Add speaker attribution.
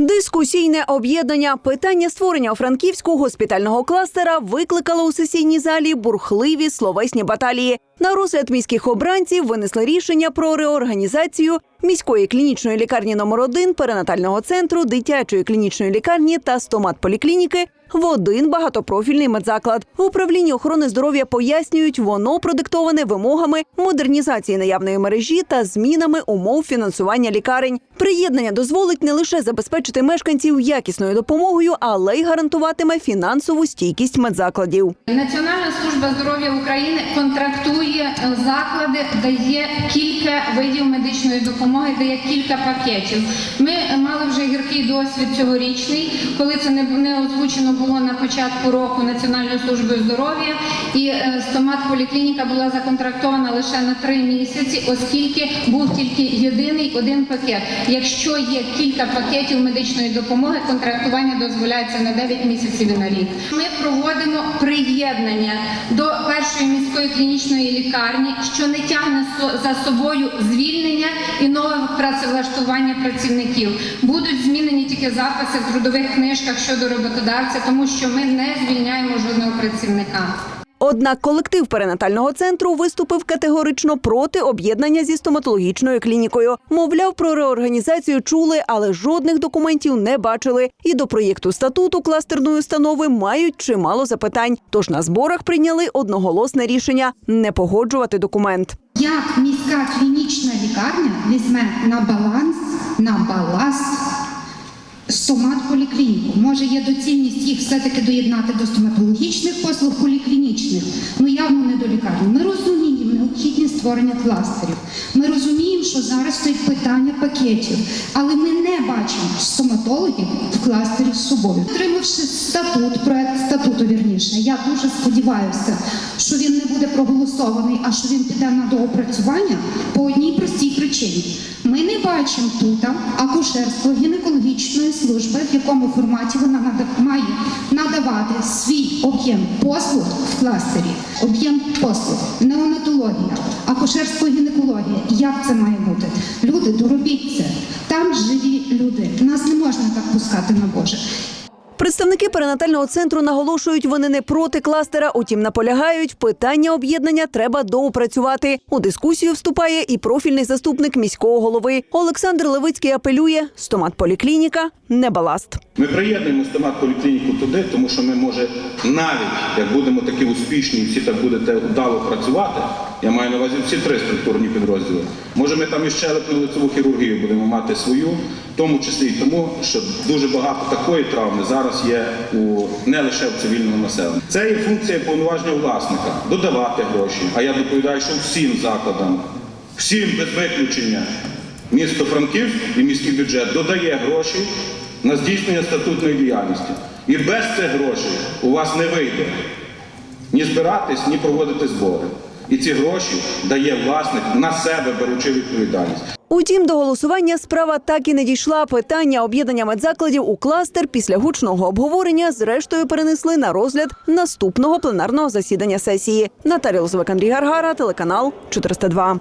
Speaker 1: Дискусійне об'єднання питання створення франківського госпітального кластера викликало у сесійній залі бурхливі словесні баталії. На розгляд міських обранців винесли рішення про реорганізацію міської клінічної лікарні номер 1 перинатального центру, дитячої клінічної лікарні та стоматполіклініки в один багатопрофільний медзаклад. В управлінні охорони здоров'я пояснюють, воно продиктоване вимогами модернізації наявної мережі та змінами умов фінансування лікарень. Приєднання дозволить не лише забезпечити мешканців якісною допомогою, але й гарантуватиме фінансову стійкість медзакладів.
Speaker 2: Національна служба здоров'я України контрактує е, заклади, дає кілька видів медичної допомоги, дає кілька пакетів. Ми е, мали вже гіркий досвід цьогорічний, коли це не, не озвучено було на початку року Національною службою здоров'я, і е, стомат-поліклініка була законтрактована лише на три місяці, оскільки був тільки єдиний один пакет. Якщо є кілька пакетів медичної допомоги, контрактування дозволяється на 9 місяців і на рік. Ми проводимо приєднання до першої міської клінічної лікарні, що не тягне за собою звільнення і нове працевлаштування працівників. Будуть змінені тільки записи в трудових книжках щодо роботодавця, тому що ми не звільняємо жодного працівника.
Speaker 1: Однак колектив перинатального центру виступив категорично проти об'єднання зі стоматологічною клінікою. Мовляв, про реорганізацію чули, але жодних документів не бачили. І до проєкту статуту кластерної установи мають чимало запитань. Тож на зборах прийняли одноголосне рішення не погоджувати документ.
Speaker 3: Як міська клінічна лікарня візьме на баланс, на баласт стомат-поліклініку? Може, є доцільність їх все-таки доєднати до стоматологічних послуг поліклінічних, ну явно не до лікарні. Ми розуміємо необхідність створення кластерів. Ми розуміємо, що зараз стоїть питання пакетів, але ми не бачимо стоматологів в кластері з собою. Отримавши статут, проект статуту вірніше, я дуже сподіваюся, що він не буде проголосований, а що він піде на доопрацювання по одній простій причині. Ми не бачимо тут акушерство гінекологічної служби, в якому форматі вона має надавати свій об'єм послуг в кластері, об'єм послуг, неонатологія, акушерство гінекологія. Як це має бути? Люди, доробіть це. Там живі люди. Нас не можна так пускати на Боже.
Speaker 1: Представники перинатального центру наголошують, вони не проти кластера, утім наполягають, питання об'єднання треба доопрацювати. У дискусію вступає і профільний заступник міського голови. Олександр Левицький апелює: стомат-поліклініка не баласт.
Speaker 4: Ми приєднуємо стомат поліклініку туди, тому що ми може навіть як будемо такі успішні, всі так будете вдало працювати. Я маю на увазі всі три структурні підрозділи. Може, ми там і щелепну лицеву хірургію будемо мати свою, в тому числі і тому, що дуже багато такої травми зараз є у не лише в цивільному населенні. Це є функція повноваження власника додавати гроші. А я доповідаю, що всім закладам, всім без виключення. Місто Франківськ і міський бюджет додає гроші на здійснення статутної діяльності. І без цих грошей у вас не вийде ні збиратись, ні проводити збори. І ці гроші дає власник на себе беручи відповідальність.
Speaker 1: Утім, до голосування справа так і не дійшла. Питання об'єднання медзакладів у кластер після гучного обговорення зрештою перенесли на розгляд наступного пленарного засідання сесії. Наталія Лозовик, Андрій Гаргара, телеканал 402.